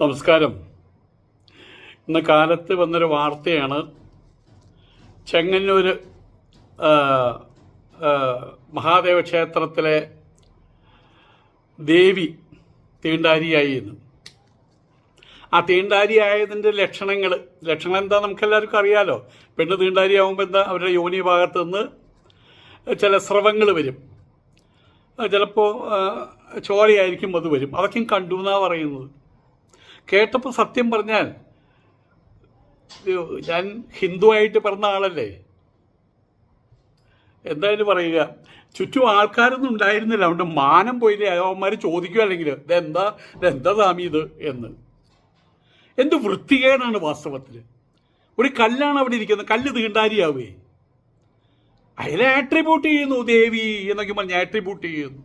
നമസ്കാരം. ഇന്ന് കാലത്ത് വന്നൊരു വാർത്തയാണ്. ചെങ്ങന്നൂർ മഹാദേവ ക്ഷേത്രത്തിലെ ദേവി തീണ്ടാരിയായി എന്ന്. ആ തീണ്ടാരിയായതിന്റെ ലക്ഷണങ്ങൾ ലക്ഷണം എന്താ നമുക്കെല്ലാവർക്കും അറിയാലോ? പെണ്ണ് തീണ്ടാരിയാവുമ്പോൾ എന്താ അവരുടെ യോനി ഭാഗത്ത് നിന്ന് ചില സ്രവങ്ങൾ വരും. ചിലപ്പോൾ ചോരയായിരിക്കും അത് വരും. അതൊക്കെയും കണ്ടു എന്നാണ് പറയുന്നത്? കേട്ടപ്പോൾ സത്യം പറഞ്ഞാൽ ഞാൻ ഹിന്ദു ആയിട്ട് പറഞ്ഞ ആളല്ലേ? എന്തായാലും പറയുക ചുറ്റും ആൾക്കാരൊന്നും ഉണ്ടായിരുന്നില്ല. അതുകൊണ്ട് മാനം പോയില്ലേ? അവന്മാർ ചോദിക്കുക അല്ലെങ്കിൽ ഇതെന്താ ഇതെന്താ സ്വാമി ഇത്? എന്ന്. എന്ത് വൃത്തികേടാണ് വാസ്തവത്തിൽ ഒരു കല്ലാണ് അവിടെ ഇരിക്കുന്നത്. കല്ല് തീണ്ടാരിയാവേ. അതിനെ ആട്രിബ്യൂട്ട് ചെയ്യുന്നു ദേവി എന്നൊക്കെ പറഞ്ഞ് ആട്രിബ്യൂട്ട് ചെയ്യുന്നു.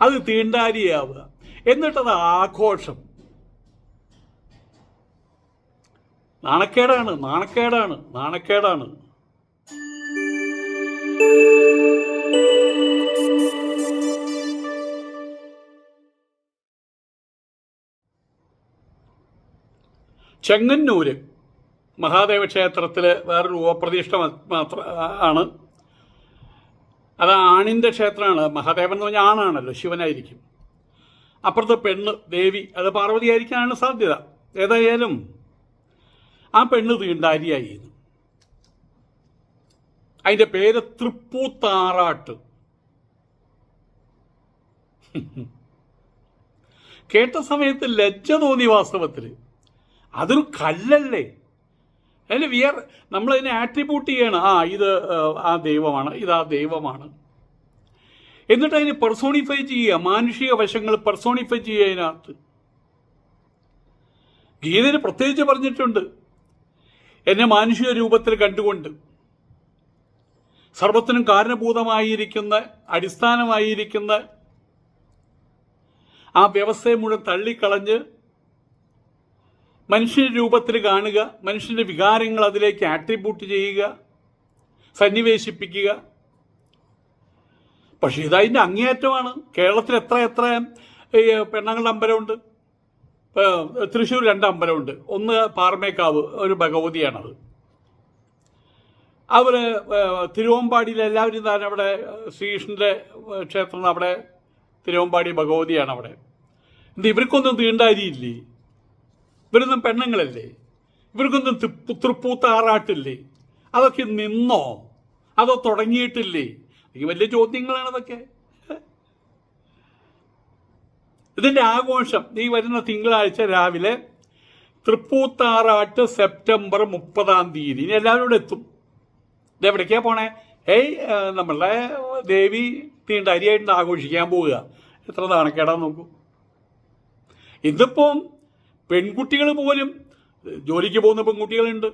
അത് തീണ്ടാരിയാവുക. എന്നിട്ടത് ആഘോഷം. നാണക്കേടാണ് നാണക്കേടാണ് നാണക്കേടാണ്. ചെങ്ങന്നൂര് മഹാദേവ ക്ഷേത്രത്തിൽ വേറൊരു ഉപപ്രതിഷ്ഠ മാത്ര ആണ്. അത് ആണിന്റെ ക്ഷേത്രമാണ്. മഹാദേവൻ എന്ന് പറഞ്ഞാൽ ആണാണല്ലോ ശിവനായിരിക്കും. അപ്പുറത്തെ പെണ്ണ് ദേവി അത് പാർവതി ആയിരിക്കാനാണ് സാധ്യത. ഏതായാലും ആ പെണ്ണ് തീണ്ടാരിയായി അതിന്റെ പേര് തൃപ്പൂത്താറാട്ട്. കേട്ട സമയത്ത് ലജ്ജ തോന്നി വാസ്തവത്തിൽ അതൊരു കല്ലല്ലേ? അതിൽ വിയർ നമ്മളതിനെ ആട്രിബ്യൂട്ട് ചെയ്യണം. ആ ഇത് ആ ദൈവമാണ് ഇത് ആ ദൈവമാണ്. എന്നിട്ട് അതിനെ പെർസോണിഫൈ ചെയ്യുക. മാനുഷിക വശങ്ങൾ പെർസോണിഫൈ ചെയ്യുക അതിനകത്ത്. ഗീതയിൽ പ്രത്യേകിച്ച് പറഞ്ഞിട്ടുണ്ട്. എന്നെ മാനുഷിക രൂപത്തിൽ കണ്ടുകൊണ്ട് സർവത്തിനും കാരണഭൂതമായിരിക്കുന്ന അടിസ്ഥാനമായിരിക്കുന്ന ആ വ്യവസ്ഥയെ മുഴുവൻ തള്ളിക്കളഞ്ഞ് മനുഷ്യന്റെ രൂപത്തിൽ കാണുക മനുഷ്യന്റെ വികാരങ്ങൾ അതിലേക്ക് ആട്രിബ്യൂട്ട് ചെയ്യുക സന്നിവേശിപ്പിക്കുക. പക്ഷേ ഇതതിന്റെ അങ്ങേയറ്റമാണ്. കേരളത്തിൽ എത്ര എത്ര പെണ്ണങ്ങളുടെ അമ്പലമുണ്ട്. തൃശ്ശൂർ രണ്ട് അമ്പലമുണ്ട്. ഒന്ന് പാറമേക്കാവ് ഒരു ഭഗവതിയാണത്. അവർ തിരുവമ്പാടിയിൽ എല്ലാവരും തന്നെ അവിടെ ശ്രീകൃഷ്ണന്റെ ക്ഷേത്രം അവിടെ തിരുവമ്പാടി ഭഗവതിയാണ് അവിടെ. എന്ത് ഇവർക്കൊന്നും തീണ്ടാരിയില്ലേ? ഇവരൊന്നും പെണ്ണുങ്ങളല്ലേ? ഇവർക്കൊന്നും തൃപ്പു തൃപ്പൂത്ത ആറാട്ടില്ലേ? അതൊക്കെ നിന്നോ? അതോ തുടങ്ങിയിട്ടില്ലേ? ഈ വലിയ ചോദ്യങ്ങളാണ് അതൊക്കെ ഇതിന്റെ ആഘോഷം ഈ വരുന്ന തിങ്കളാഴ്ച രാവിലെ തൃപ്പൂത്താറാട്ട് സെപ്റ്റംബർ മുപ്പതാം തീയതി. ഇനി എല്ലാവരും ഇവിടെ എത്തും. ഇതെവിടേക്കാ പോണേ? ഏയ് നമ്മളുടെ ദേവി തീണ്ടാരിയായിട്ട് ആഘോഷിക്കാൻ പോവുക. എത്ര നാണക്കേടാന്ന് നോക്കൂ. ഇതിപ്പം പെൺകുട്ടികൾ പോലും ജോലിക്ക് പോകുന്ന പെൺകുട്ടികളുണ്ട്.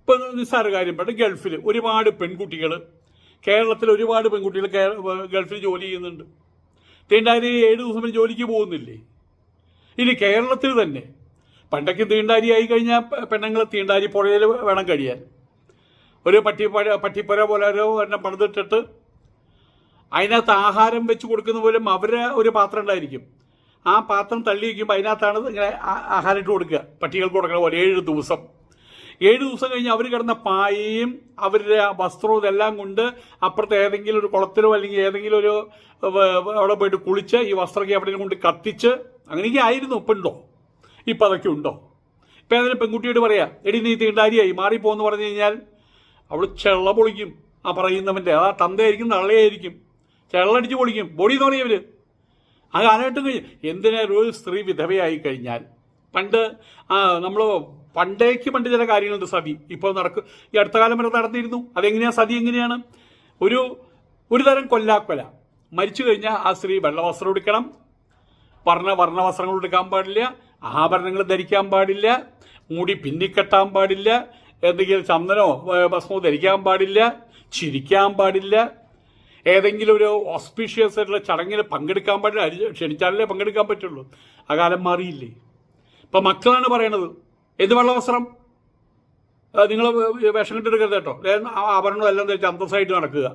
ഇപ്പം നിസ്സാര കാര്യം പറഞ്ഞു ഗൾഫിൽ ഒരുപാട് പെൺകുട്ടികൾ കേരളത്തിൽ ഒരുപാട് പെൺകുട്ടികൾ ഗൾഫിൽ ജോലി ചെയ്യുന്നുണ്ട്. തീണ്ടാരി ഏഴ് ദിവസം വരെ ജോലിക്ക് പോകുന്നില്ലേ? ഇനി കേരളത്തിൽ തന്നെ പണ്ടൊക്കെ തീണ്ടാരി ആയി കഴിഞ്ഞാൽ പെണ്ണുങ്ങൾ തീണ്ടാരി പുഴയിൽ വേണം കഴിയാൻ. ഒരു പട്ടി പട്ടിപ്പുര പോലെ ഒരു എണ്ണം പണിതിട്ടിട്ട് അതിനകത്ത് ആഹാരം വെച്ച് കൊടുക്കുന്ന പോലും അവരെ ഒരു പാത്രം ഉണ്ടായിരിക്കും. ആ പാത്രം തള്ളി വയ്ക്കുമ്പോൾ അതിനകത്താണ് ഇങ്ങനെ ആഹാരം ഇട്ട് കൊടുക്കുക. പട്ടികൾക്ക് കൊടുക്കുന്ന പോലെ ഏഴ് ദിവസം. ഏഴ് ദിവസം കഴിഞ്ഞ് അവർ കിടന്ന പായയും അവരുടെ വസ്ത്രവും ഇതെല്ലാം കൊണ്ട് അപ്പുറത്ത് ഏതെങ്കിലും ഒരു കുളത്തിലോ അല്ലെങ്കിൽ ഏതെങ്കിലും ഒരു അവിടെ പോയിട്ട് കുളിച്ച് ഈ വസ്ത്രമൊക്കെ അവിടെ കൊണ്ട് കത്തിച്ച് അങ്ങനെയൊക്കെ ആയിരുന്നു ഇപ്പം ഉണ്ടോ? ഇപ്പം അതൊക്കെ ഉണ്ടോ? ഇപ്പം ഏതെങ്കിലും പെൺകുട്ടിയോട് പറയാം എടി നീ തീണ്ടാരിയായി മാറിപ്പോന്ന് പറഞ്ഞു കഴിഞ്ഞാൽ അവൾ ചെള്ള പൊളിക്കും ആ പറയുന്നവന്റെ അതാ തന്തയായിരിക്കും തള്ളയായിരിക്കും ചെള്ളടിച്ച് പൊളിക്കും. ബോഡി എന്ന് പറയും ഇവർ. ആ കാലഘട്ടം കഴിഞ്ഞ് എന്തിനാ ഒരു സ്ത്രീ വിധവയായി കഴിഞ്ഞാൽ? പണ്ട് നമ്മൾ പണ്ടേക്ക് പണ്ട് ചില കാര്യങ്ങളുണ്ട് സതി. ഇപ്പോൾ നടക്കും ഈ അടുത്ത കാലം വരെ നടന്നിരുന്നു. അതെങ്ങനെയാണ് സതി എങ്ങനെയാണ്? ഒരു ഒരു തരം കൊല്ലാക്കൊല. മരിച്ചു കഴിഞ്ഞാൽ ആ സ്ത്രീ വെള്ളവസ്ത്രം എടുക്കണം വർണ വസ്ത്രങ്ങൾ എടുക്കാൻ പാടില്ല. ആഭരണങ്ങൾ ധരിക്കാൻ പാടില്ല. മുടി പിന്നിക്കെട്ടാൻ പാടില്ല. എന്തെങ്കിലും ചന്ദനോ ഭസ്മോ ധരിക്കാൻ പാടില്ല. ചിരിക്കാൻ പാടില്ല. ഏതെങ്കിലും ഒരു ഓസ്പീഷ്യസ് ആയിട്ടുള്ള ചടങ്ങിൽ പങ്കെടുക്കാൻ പാടില്ല. ക്ഷണിച്ചാലേ ക്ഷണിച്ചാലല്ലേ പങ്കെടുക്കാൻ പറ്റുള്ളൂ. ആ കാലം മാറിയില്ലേ? ഇപ്പം മക്കളാണ് പറയണത്. എന്ത് വെള്ളവസ്ത്രം നിങ്ങൾ വേഷം കെട്ടെടുക്കരുത് കേട്ടോ. ആഭരണം എല്ലാം ധരിച്ച് അന്തസ്സായിട്ട് നടക്കുക.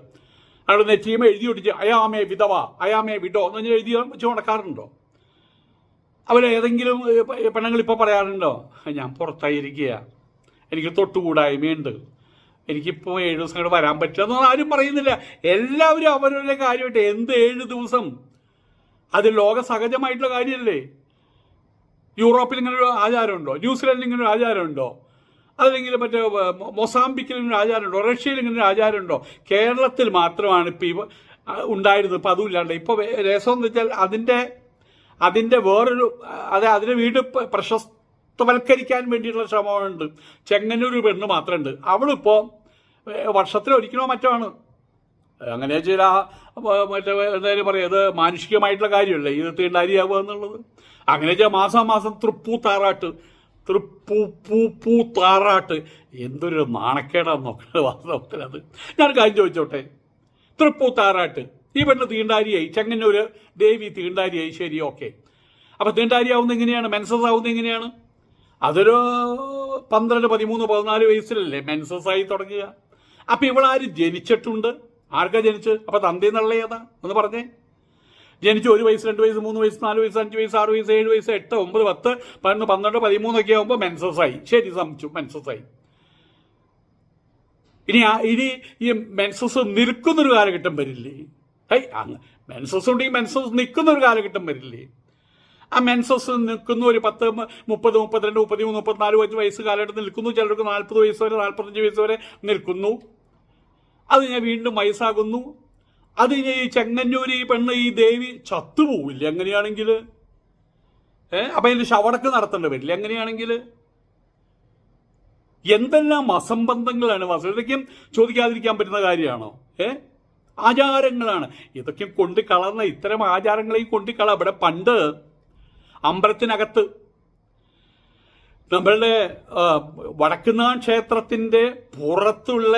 അവിടെ നെറ്റിയുമ്പോൾ എഴുതി ഒട്ടിച്ച് അയാമേ വിധവ അയാമേ വിഡോ എന്ന് പറഞ്ഞാൽ എഴുതി വെച്ച് നടക്കാറുണ്ടോ? അവരേതെങ്കിലും പെണ്ണുങ്ങൾ ഇപ്പോൾ പറയാറുണ്ടോ? ഞാൻ പുറത്തായിരിക്കുക എനിക്ക് തൊട്ടുകൂടായ്മയുണ്ട്. എനിക്കിപ്പോൾ ഏഴ് ദിവസം കൂടെ വരാൻ പറ്റില്ല എന്നൊന്നും ആരും പറയുന്നില്ല. എല്ലാവരും അവരവരുടെ കാര്യമായിട്ട് എന്ത് ഏഴ് ദിവസം? അത് ലോക സഹജമായിട്ടുള്ള കാര്യമല്ലേ? യൂറോപ്പിൽ ഇങ്ങനെ ഒരു ആചാരമുണ്ടോ? ന്യൂസിലൻഡിൽ ഇങ്ങനെ ഒരു ആചാരമുണ്ടോ? അല്ലെങ്കിൽ മറ്റേ മൊസാംബിക്കിൽ ഇങ്ങനെ ആചാരമുണ്ടോ? റഷ്യയിൽ ഇങ്ങനെ ഒരു ആചാരമുണ്ടോ? കേരളത്തിൽ മാത്രമാണ് ഇപ്പോൾ ഇവ ഉണ്ടായിരുന്നത്. ഇപ്പം അതും ഇല്ലാണ്ട്. ഇപ്പോൾ രസം എന്ന് വെച്ചാൽ അതിന്റെ അതിന്റെ വേറൊരു അതെ അതിനെ വീണ്ടും പ്രശസ്തവൽക്കരിക്കാൻ വേണ്ടിയിട്ടുള്ള ശ്രമമുണ്ട്. ചെങ്ങന്നൂർ പെണ്ണ് മാത്രമുണ്ട്. അവളിപ്പോൾ വർഷത്തിൽ ഒരിക്കലോ മറ്റോ ആണ്. അങ്ങനെ ചില മറ്റേ എന്തായാലും പറയാം ഇത് മാനുഷികമായിട്ടുള്ള കാര്യമല്ലേ? ഇത് തീണ്ടാരിയാവുക എന്നുള്ളത്. അങ്ങനെ വെച്ചാൽ മാസം മാസം തൃപ്പൂ താറാട്ട് തൃപ്പൂ പൂ പൂ താറാട്ട് എന്തൊരു നാണക്കേടാന്ന് നോക്കുന്നത് വാസ്തവത്തിലത്. ഞാൻ കാര്യം ചോദിച്ചോട്ടെ? തൃപ്പൂ താറാട്ട് ഈ പെണ്ണ് തീണ്ടാരിയായി. ചെങ്ങന്നൂര് ദേവി തീണ്ടാരിയായി. ശരി ഓക്കെ. അപ്പോൾ തീണ്ടാരിയാവുന്ന എങ്ങനെയാണ്? മെൻസസ് ആവുന്ന എങ്ങനെയാണ്? അതൊരു പന്ത്രണ്ട് പതിമൂന്ന് പതിനാല് വയസ്സിലല്ലേ മെൻസസ് ആയി തുടങ്ങുക. അപ്പം ഇവളാരും ജനിച്ചിട്ടുണ്ട്? ആർക്കാ ജനിച്ച് അപ്പൊ തന്തി എന്നുള്ള ഏതാ? ഒന്ന് പറഞ്ഞേ. ജനിച്ച് ഒരു വയസ്സ് രണ്ട് വയസ്സ് മൂന്ന് വയസ്സ് നാല് വയസ്സ് അഞ്ച് വയസ്സ് ആറ് വയസ്സ് ഏഴ് വയസ്സ് എട്ട് ഒമ്പത് പത്ത് പതിനൊന്ന് പന്ത്രണ്ട് പതിമൂന്നൊക്കെ ആകുമ്പോൾ മെൻസസ് ആയി. ശരി സംശു മെൻസസ് ആയി. ഇനി ഇനി ഈ മെൻസസ് നിൽക്കുന്നൊരു കാലഘട്ടം വരില്ലേ? ഹൈ അങ്ങ് മെൻസസ് ഉണ്ടെങ്കിൽ മെൻസസ് നിൽക്കുന്ന നിൽക്കുന്നൊരു കാലഘട്ടം വരില്ലേ? ആ മെൻസസ് നിൽക്കുന്ന ഒരു പത്ത് മുപ്പത് മുപ്പത്തിരണ്ട് മുപ്പത്തിമൂന്ന് മുപ്പത്തിനാല് വയസ്സ് കാലഘട്ടത്തിൽ നിൽക്കുന്നു. ചിലർക്ക് നാൽപ്പത് വയസ്സ് വരെ നാൽപ്പത്തഞ്ച് വയസ്സ് വരെ നിൽക്കുന്നു. അത് ഞാൻ വീണ്ടും വയസ്സാകുന്നു. അത് ഇനി ഈ ചെങ്ങന്നൂര് ഈ പെണ്ണ് ഈ ദേവി ചത്തുപോവില്ല എങ്ങനെയാണെങ്കിൽ? ഏ അപ്പം അതിന്റെ ശവടക്ക് നടത്തേണ്ടി വരില്ല എങ്ങനെയാണെങ്കിൽ? എന്തെല്ലാം അസംബന്ധങ്ങളാണ് വസുതയ്ക്കും ചോദിക്കാതിരിക്കാൻ പറ്റുന്ന കാര്യമാണോ? ഏ ആചാരങ്ങളാണ്. ഇതൊക്കെ കൊണ്ട് കളർന്ന ഇത്തരം ആചാരങ്ങളെയും കൊണ്ട് കള. ഇവിടെ പണ്ട് അമ്പലത്തിനകത്ത് നമ്മളുടെ വടക്കുന്നാൻ ക്ഷേത്രത്തിന്റെ പുറത്തുള്ള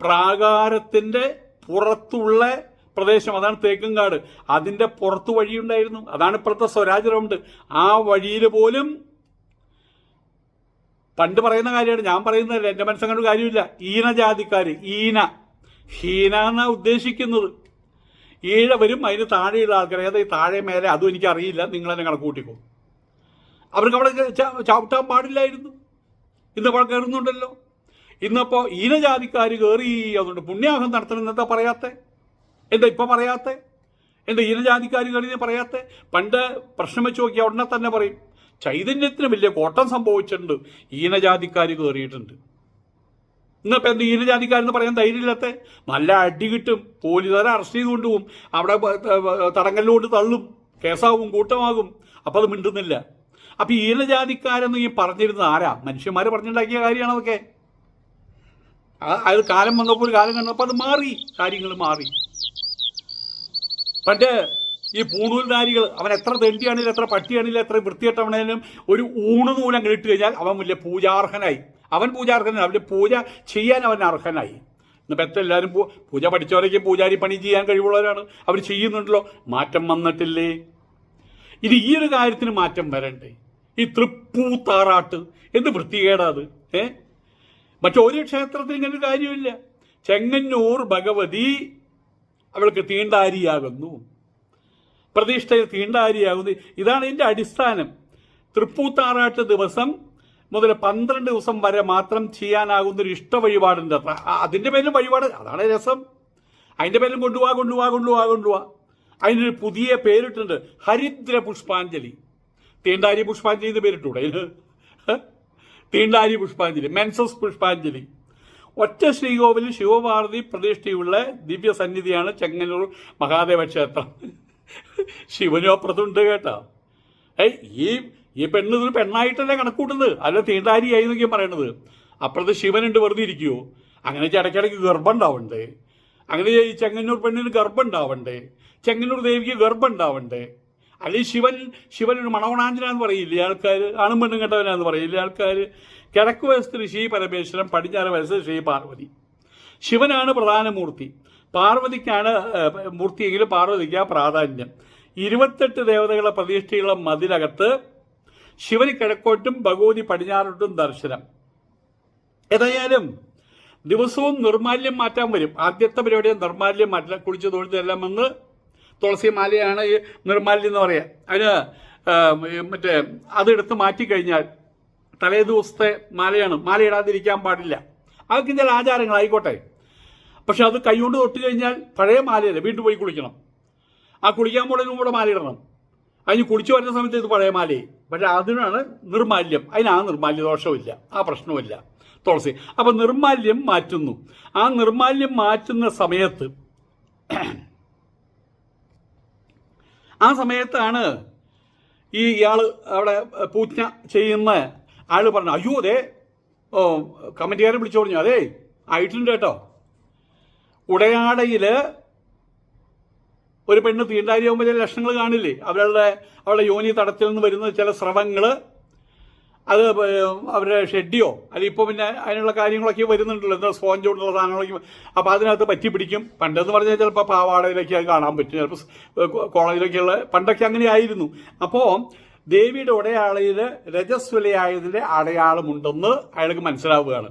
പ്രാകാരത്തിന്റെ പുറത്തുള്ള പ്രദേശം അതാണ് തേക്കുംകാട്. അതിന്റെ വഴി വഴിയുണ്ടായിരുന്നു. അതാണ് ഇപ്പോഴത്തെ സ്വരാജ് റൗണ്ട്. ആ വഴിയിൽ പോലും പണ്ട് പറയുന്ന കാര്യമാണ്. ഞാൻ പറയുന്നതല്ല എന്റെ മനസ്സങ്ങനെ ഒരു കാര്യമില്ല. ഈന ജാതിക്കാർ ഈന ഹീന എന്നാ ഉദ്ദേശിക്കുന്നത് ഈഴവരും അതിന് താഴെയുള്ള ആൾക്കാർ ഏതാ ഈ താഴെ മേലെ? അതും എനിക്കറിയില്ല നിങ്ങൾ തന്നെ കണക്ക് കൂട്ടിക്കോ. അവർക്ക് അവിടെ ചവിട്ടാൻ പാടില്ലായിരുന്നു. ഇന്ന് അവിടെ കയറുന്നുണ്ടല്ലോ. ഇന്നിപ്പോൾ ഈനജാതിക്കാർ കയറി അതുകൊണ്ട് പുണ്യാഹം നടത്തണം എന്താ പറയാത്തെ? എന്താ ഇപ്പം പറയാത്തെ? എന്താ ഈനജാതിക്കാർ കയറി പറയാത്തെ? പണ്ട് പ്രശ്നം വെച്ച് നോക്കിയാൽ ഉടനെ തന്നെ പറയും ചൈതന്യത്തിന് വലിയ കോട്ടം സംഭവിച്ചിട്ടുണ്ട്. ഈനജാതിക്കാർ കയറിയിട്ടുണ്ട് ഇന്നിപ്പോൾ എന്ത് ഈനജാതിക്കാരെന്ന് പറയാൻ ധൈര്യമില്ലാത്ത? നല്ല അടി കിട്ടും. പോലീസുകാരെ അറസ്റ്റ് ചെയ്ത് കൊണ്ടുപോകും. അവിടെ തടങ്കലിലോട്ട് തള്ളും. കേസാവും കൂട്ടമാകും. അപ്പോൾ അത് മിണ്ടുന്നില്ല. അപ്പം ഈനജാതിക്കാരെന്ന് ഈ പറഞ്ഞിരുന്നത് ആരാ? മനുഷ്യന്മാർ പറഞ്ഞുണ്ടാക്കിയ കാര്യമാണ് അതൊക്കെ അത് കാലം വന്നപ്പോൾ ഒരു കാലം കണ്ടപ്പോൾ അത് മാറി കാര്യങ്ങൾ മാറി. പണ്ട് ഈ പൂണൂൽധാരികൾ അവൻ എത്ര തെണ്ടിയാണെങ്കിലും എത്ര പട്ടിയാണെങ്കിലും എത്ര വൃത്തികെട്ടവണേലും ഒരു ഊണ് നൂലം ഇട്ട് കഴിഞ്ഞാൽ അവൻ വലിയ പൂജാർഹനായി. അവൻ പൂജാർഹനായി അവന്റെ പൂജ ചെയ്യാൻ അവൻ അർഹനായി. ഇന്നിപ്പോൾ എത്ര എല്ലാവരും പൂജ പഠിച്ചവരൊക്കെ പൂജാരി പണി ചെയ്യാൻ കഴിവുള്ളവരാണ്. അവർ ചെയ്യുന്നുണ്ടല്ലോ. മാറ്റം വന്നിട്ടില്ലേ? ഇനി ഈ ഒരു കാര്യത്തിന് മാറ്റം വരണ്ടേ? ഈ തൃപ്പൂത്താറാട്ട് എന്ത് വൃത്തികേടാ അത്? ഏ? മറ്റൊരു ക്ഷേത്രത്തിൽ ഇങ്ങനെ കാര്യമില്ല. ചെങ്ങന്നൂർ ഭഗവതി അവൾക്ക് തീണ്ടാരിയാകുന്നു. പ്രതിഷ്ഠയിൽ തീണ്ടാരിയാകുന്നു. ഇതാണ് ഇതിന്റെ അടിസ്ഥാനം. തൃപ്പൂത്താറാട്ട് ദിവസം മുതൽ പന്ത്രണ്ട് ദിവസം വരെ മാത്രം ചെയ്യാനാകുന്ന ഒരു ഇഷ്ട വഴിപാടുണ്ട് അതിന്റെ പേരിലും വഴിപാട്. അതാണ് രസം. അതിന്റെ പേരിലും കൊണ്ടുപോവാ കൊണ്ടുപോവാ കൊണ്ടുപോവാ കൊണ്ടുപോവാ അതിനൊരു പുതിയ പേരിട്ടുണ്ട്. ഹരിദ്ര പുഷ്പാഞ്ജലി തീണ്ടാരി പുഷ്പാഞ്ജലി എന്ന് പേരിട്ടൂടെ അതിന്? തീണ്ടാരി പുഷ്പാഞ്ജലി മെൻസസ് പുഷ്പാഞ്ജലി. ഒറ്റ ശ്രീകോവിൽ ശിവഭാരതി പ്രതിഷ്ഠയുള്ള ദിവ്യ സന്നിധിയാണ് ചെങ്ങന്നൂർ മഹാദേവ ക്ഷേത്രം. ശിവനും അപ്പുറത്തുണ്ട് കേട്ടോ. ഏയ് ഈ ഈ പെണ്ണ് ഇതൊരു പെണ്ണായിട്ടല്ലേ കണക്കൂട്ടുന്നത്? അല്ല തീണ്ടാരിയായി എന്നൊക്കെയാണ് പറയണത്. അപ്പുറത്ത് ശിവനുണ്ട് വെറുതെ ഇരിക്കുവോ? അങ്ങനെ ചടക്കിടയ്ക്ക് ഗർഭം ഉണ്ടാവണ്ടേ അങ്ങനെ ഈ ചെങ്ങന്നൂർ പെണ്ണിന് ഗർഭം ഉണ്ടാവണ്ടേ ചെങ്ങന്നൂർ ദേവിക്ക് ഗർഭം ഉണ്ടാവണ്ടേ അല്ലെങ്കിൽ ശിവൻ ശിവൻ ഒരു മണവണാഞ്ചനാന്ന് പറയില്ലേ? ആൾക്കാർ ആണും പെണ്ണും കെട്ടവനാന്ന് പറയില്ലേ? ആൾക്കാർ കിഴക്ക് വശത്തിന് ശ്രീ പരമേശ്വരൻ പടിഞ്ഞാറ് വശത്ത് ശ്രീ പാർവതി. ശിവനാണ് പ്രധാന മൂർത്തി. പാർവതിക്കാണ് മൂർത്തിയെങ്കിലും പാർവതിക്ക് പ്രാധാന്യം. ഇരുപത്തെട്ട് ദേവതകളെ പ്രതിഷ്ഠയുള്ള മതിലകത്ത് ശിവന് കിഴക്കോട്ടും ഭഗവതി പടിഞ്ഞാറോട്ടും ദർശനം. ഏതായാലും ദിവസവും നിർമാല്യം മാറ്റാൻ വരും. ആദ്യത്തെ പരിപാടി നിർമാല്യം മാറ്റില്ല കുളിച്ച് തൊഴുതെല്ലാം വന്ന് തുളസി മാലയാണ് ഈ നിർമാല്യം എന്ന് പറയുക അതിന് മറ്റേ അതെടുത്ത് മാറ്റിക്കഴിഞ്ഞാൽ തലേ ദിവസത്തെ മാലയാണ്. മാലയിടാതിരിക്കാൻ പാടില്ല. അതൊക്കെ ചില ആചാരങ്ങളായിക്കോട്ടെ. പക്ഷെ അത് കൈകൊണ്ട് തൊട്ട് കഴിഞ്ഞാൽ പഴയ മാലയല്ലേ വീണ്ടും പോയി കുളിക്കണം. ആ കുളിക്കാൻ പോണതിന് കൂടെ ഇടണം. അതിന് കുളിച്ചു വരുന്ന സമയത്ത് ഇത് പഴയ മാലയായി. പക്ഷെ അതിനാണ് നിർമാല്യം. അതിന് ആ നിർമാല്യ ദോഷമില്ല ആ പ്രശ്നമില്ല തുളസി. അപ്പം നിർമാല്യം മാറ്റുന്നു. ആ നിർമാല്യം മാറ്റുന്ന സമയത്ത് ആ സമയത്താണ് ഈ ഇയാൾ അവിടെ പൂജ്ഞ ചെയ്യുന്ന ആൾ പറഞ്ഞു അയ്യോ അതെ ഓ കമ്മിറ്റിക്കാരെ വിളിച്ചു പറഞ്ഞു. അതെ ആയിട്ടുണ്ട് കേട്ടോ. ഉടയാടയിൽ ഒരു പെണ്ണ് തീണ്ടാരിയാകുമ്പോൾ ചില ലക്ഷണങ്ങൾ കാണില്ലേ? അവരുടെ അവരുടെ യോനി തടത്തിൽ നിന്ന് വരുന്ന ചില സ്രവങ്ങൾ അത് അവരുടെ ഷെഡിയോ അല്ലെങ്കിൽ ഇപ്പോൾ പിന്നെ അതിനുള്ള കാര്യങ്ങളൊക്കെ വരുന്നുണ്ടല്ലോ. എന്താ സ്പോഞ്ച് കൊണ്ടുള്ള സാധനങ്ങളൊക്കെ അപ്പോൾ അതിനകത്ത് പറ്റി പിടിക്കും. പണ്ടെന്ന് പറഞ്ഞാൽ ചിലപ്പോൾ പാവാടയിലൊക്കെ കാണാൻ പറ്റും. ചിലപ്പോൾ കോളേജിലൊക്കെയുള്ള പണ്ടൊക്കെ അങ്ങനെ ആയിരുന്നു അപ്പോൾ ദേവിയുടെ ഉടയാളയിൽ രജസ്വലയായതിന്റെ അടയാളമുണ്ടെന്ന് അയാൾക്ക് മനസ്സിലാവുകയാണ്.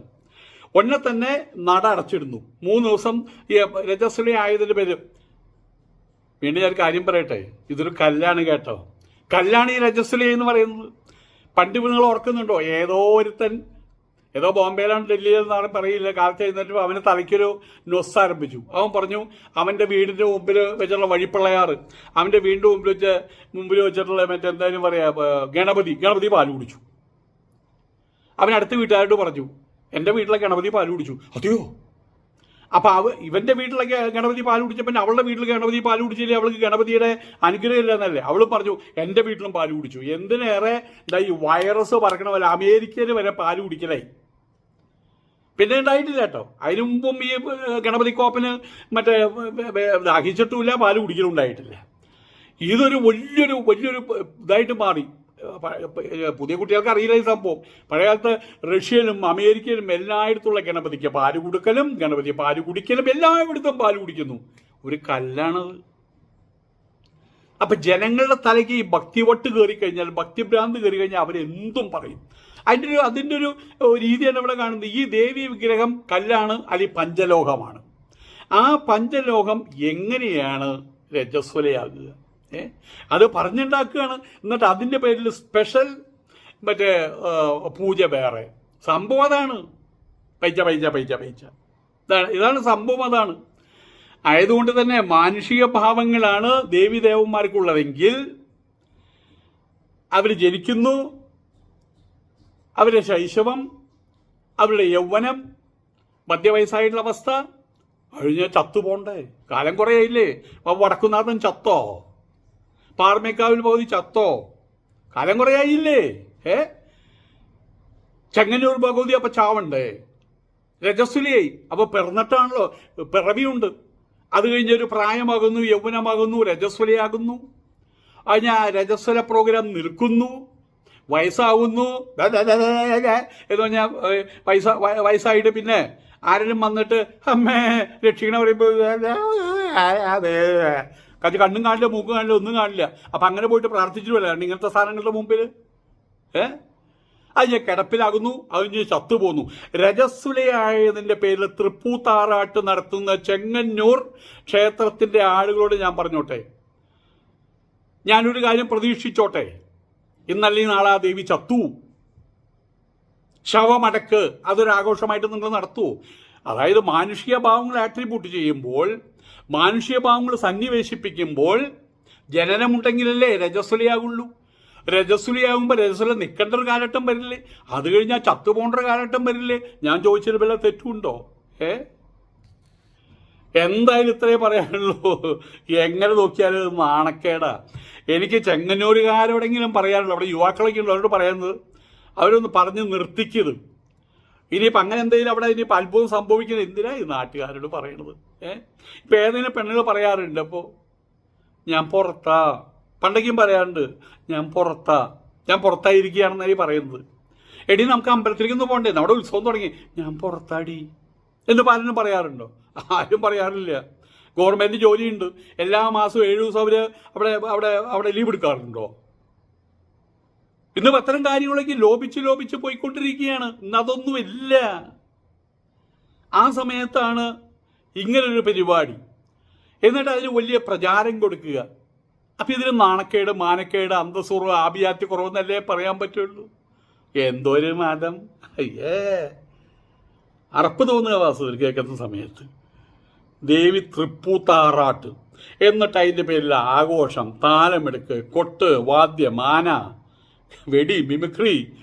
ഒന്നെ തന്നെ നട അടച്ചിടുന്നു. മൂന്ന് ദിവസം ഈ രജസ്വലയായതിന്റെ പേര്. വീണ്ടും ഞാൻ കാര്യം പറയട്ടെ? ഇതൊരു കല്ലാണ് കേട്ടോ. കല്ലാണ് ഈ രജസ്വലി എന്ന് പറയുന്നത്. പണ്ട് നിങ്ങൾ ഓർക്കുന്നുണ്ടോ? ഏതോ ഒരുത്തൻ ഏതോ ബോംബെയിലാണ് ഡൽഹിയിൽ നിന്നാണ് പറയില്ല. കാലത്ത് എഴുന്നേറ്റ് അവന് തലയ്ക്കൊരു നൊസ് ആരംഭിച്ചു. അവൻ പറഞ്ഞു അവന്റെ വീടിന്റെ മുമ്പിൽ വെച്ചിട്ടുള്ള വഴിപ്പിള്ളയാറ്. അവന്റെ വീടിന്റെ മുമ്പിൽ വെച്ച് മുമ്പിൽ വെച്ചിട്ടുള്ള മറ്റെന്തായാലും പറയാ ഏർ ഗണപതി ഗണപതി പാൽ കുടിച്ചു. അവൻ അടുത്ത വീട്ടുകാരോട് പറഞ്ഞു എന്റെ വീട്ടിലെ ഗണപതി പാൽ കുടിച്ചു. അതെയോ? അപ്പൊ അവ ഇവന്റെ വീട്ടിലൊക്കെ ഗണപതി പാൽ കുടിച്ചപ്പോൾ അവളുടെ വീട്ടിൽ ഗണപതി പാൽ കുടിച്ചില്ലേ? അവൾക്ക് ഗണപതിയുടെ അനുഗ്രഹം ഇല്ലെന്നല്ലേ അവൾ പറഞ്ഞു എന്റെ വീട്ടിലും പാൽ കുടിച്ചു. എന്തിനേറെ എന്താ ഈ വൈറസ് പറക്കണ പോലെ അമേരിക്കയിൽ വരെ പാൽ കുടിക്കലായി പിന്നെ ഉണ്ടായിട്ടില്ല കേട്ടോ. അതിനു മുമ്പും ഈ ഗണപതി കോപ്പന് മറ്റേ ദാഹിച്ചിട്ടുമില്ല പാൽ കുടിക്കലും ഉണ്ടായിട്ടില്ല. ഇതൊരു വലിയൊരു വലിയൊരു ഇതായിട്ട് മാറി. പുതിയ കുട്ടികൾക്ക് അറിയില്ല ഈ സംഭവം. പഴയ കാലത്ത് റഷ്യയിലും അമേരിക്കയിലും എല്ലായിടത്തുള്ള ഗണപതിക്ക് പാൽ കൊടുക്കലും ഗണപതി പാൽ കുടിക്കലും എല്ലായിടത്തും പാൽ കുടിക്കുന്നു. ഒരു കല്ലാണത് അപ്പൊ ജനങ്ങളുടെ തലയ്ക്ക് ഈ ഭക്തിവട്ട് കയറി കഴിഞ്ഞാൽ ഭക്തിഭ്രാന്ത് കയറി കഴിഞ്ഞാൽ അവരെന്തും പറയും. അതിന്റെ ഒരു അതിന്റെ ഒരു രീതിയാണ് ഇവിടെ കാണുന്നത്. ഈ ദേവി വിഗ്രഹം കല്ലാണ് അല്ലെങ്കിൽ പഞ്ചലോഹമാണ്. ആ പഞ്ചലോഹം എങ്ങനെയാണ് രജസ്വലയാകുക? അത് പറഞ്ഞുണ്ടാക്കുകയാണ്. എന്നിട്ട് അതിന്റെ പേരിൽ സ്പെഷ്യൽ മറ്റേ പൂജ വേറെ. സംഭവം അതാണ്. പൈച്ച പൈച്ച പൈച്ച പൈച്ച. ഇതാണ് ഇതാണ് സംഭവം അതാണ്. ആയതുകൊണ്ട് തന്നെ മാനുഷിക ഭാവങ്ങളാണ് ദേവി ദേവന്മാർക്കുള്ളതെങ്കിൽ അവർ ജനിക്കുന്നു. അവരുടെ ശൈശവം അവരുടെ യൗവനം മധ്യവയസ്സായിട്ടുള്ള അവസ്ഥ. അഴിഞ്ഞ ചത്തു പോണ്ടേ കാലം കുറേയില്ലേ അപ്പൊ വടക്കുന്നാഥൻ ചത്തോ? പാർമേക്കാവിൽ പകുതി ചത്തോ കാലം കുറേയായില്ലേ ഏ ചെങ്ങന്നൂർ ഭഗവതി അപ്പൊ ചാവണ്ടേ രജസ്വലിയായി അപ്പൊ പിറന്നിട്ടാണല്ലോ പിറവിയുണ്ട് അത് കഴിഞ്ഞൊരു പ്രായമാകുന്നു യൗവനമാകുന്നു രജസ്വലയാകുന്നു അതിന് ആ രജസ്വല പ്രോഗ്രാം നിൽക്കുന്നു വയസ്സാവുന്നു എന്ന് പറഞ്ഞാൽ വയസ്സ വയസ്സായിട്ട് പിന്നെ ആരെങ്കിലും വന്നിട്ട് അമ്മേ രക്ഷിക്കണ പറയുമ്പോൾ കത്തി കണ്ണും കാണില്ല മൂക്കും കാണില്ല ഒന്നും കാണില്ല. അപ്പം അങ്ങനെ പോയിട്ട് പ്രാർത്ഥിച്ചിട്ടുമല്ല? കാരണം ഇങ്ങനത്തെ സാധനങ്ങളുടെ മുമ്പിൽ ഏ? അത് ഞാൻ കിടപ്പിലാകുന്നു അത് ഞാൻ ചത്തുപോകുന്നു രജസ്വലയായതിന്റെ പേരിൽ തൃപ്പൂത്താറാട്ട് നടത്തുന്ന ചെങ്ങന്നൂർ ക്ഷേത്രത്തിന്റെ ആളുകളോട് ഞാൻ പറഞ്ഞോട്ടെ. ഞാനൊരു കാര്യം പ്രതീക്ഷിച്ചോട്ടെ. ഇന്നല്ലെങ്കിൽ നാളെ ആ ദേവി ചത്തു. ശവമടക്ക് അതൊരാഘോഷമായിട്ട് നിങ്ങൾ നടത്തുമോ അതായത് മാനുഷിക ഭാവങ്ങൾ ആട്രിബ്യൂട്ട് ചെയ്യുമ്പോൾ മാനുഷിക ഭാവങ്ങൾ സന്നിവേശിപ്പിക്കുമ്പോൾ ജനനമുണ്ടെങ്കിലല്ലേ രജസ്വലിയാകുള്ളൂ രജസ്വലിയാകുമ്പോൾ രജസ്വല നിൽക്കേണ്ട ഒരു കാലഘട്ടം വരില്ലേ? അത് കഴിഞ്ഞാൽ ചത്തുപോകേണ്ട ഒരു കാലഘട്ടം വരില്ലേ? ഞാൻ ചോദിച്ചതിൽ വല്ല തെറ്റുണ്ടോ? ഏ? എന്തായാലും ഇത്രേ പറയാനുള്ളൂ. എങ്ങനെ നോക്കിയാലും നാണക്കേടാ. എനിക്ക് ചെങ്ങന്നൂരുകാരോടെങ്കിലും പറയാനുള്ളൂ. അവിടെ യുവാക്കളൊക്കെ ഉള്ളൂ അവരോട് പറയുന്നത്. അവരൊന്ന് പറഞ്ഞ് നിർത്തിക്കത് ഇനിയിപ്പോൾ അങ്ങനെ എന്തെങ്കിലും അവിടെ ഇനിയിപ്പോൾ അത്ഭുതം സംഭവിക്കുന്നത് എന്തിനാ ഈ നാട്ടുകാരോട് പറയണത്? ഏ? ഇപ്പം ഏതെങ്കിലും പെണ്ണുകൾ പറയാറുണ്ട് അപ്പോൾ ഞാൻ പുറത്താ. പണ്ടേക്കും പറയാറുണ്ട് ഞാൻ പുറത്താ ഞാൻ പുറത്തായിരിക്കുകയാണെന്നായി പറയുന്നത്. എടി നമുക്ക് അമ്പലത്തിലേക്ക് ഒന്ന് പോകണ്ടേ നമ്മുടെ ഉത്സവം തുടങ്ങി. ഞാൻ പുറത്താടി. എന്ന് പലരും പറയാറുണ്ടോ? ആരും പറയാറില്ല. ഗവൺമെന്റ് ജോലിയുണ്ട്. എല്ലാ മാസവും ഏഴ് ദിവസം അവർ അവിടെ അവിടെ അവിടെ ലീവ് എടുക്കാറുണ്ടോ? ഇന്ന് അത്തരം കാര്യങ്ങളൊക്കെ ലോപിച്ച് ലോപിച്ച് പോയിക്കൊണ്ടിരിക്കുകയാണ്. ഇന്ന് അതൊന്നുമില്ല. ആ സമയത്താണ് ഇങ്ങനൊരു പരിപാടി. എന്നിട്ട് അതിന് വലിയ പ്രചാരം കൊടുക്കുക. അപ്പം ഇതിന് നാണക്കേട് മാനക്കേട് അന്തസ്സുറവ് ആഭിയാത്തി കുറവെന്നല്ലേ പറയാൻ പറ്റുള്ളൂ? എന്തോ ഒരു മതം അയ്യേ. അറപ്പ് തോന്നുക വാസുവിൽ കേൾക്കുന്ന സമയത്ത്. ദേവി തൃപ്പൂത്താറാട്ട്. എന്നിട്ട് അതിന്റെ പേരിൽ ആഘോഷം താലമെടുക്ക് കൊട്ട് വാദ്യം ആന വെടി മിമിക്രി.